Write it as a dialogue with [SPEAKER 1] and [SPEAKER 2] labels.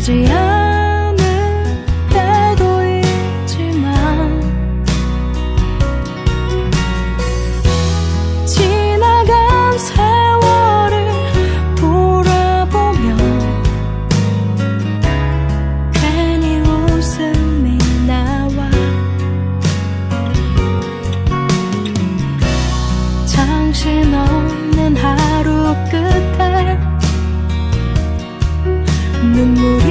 [SPEAKER 1] 하지 않을 때도 있지만 지나간 세월을 돌아보면 괜히 웃음이 나와 정신없는 하루 끝에 눈물이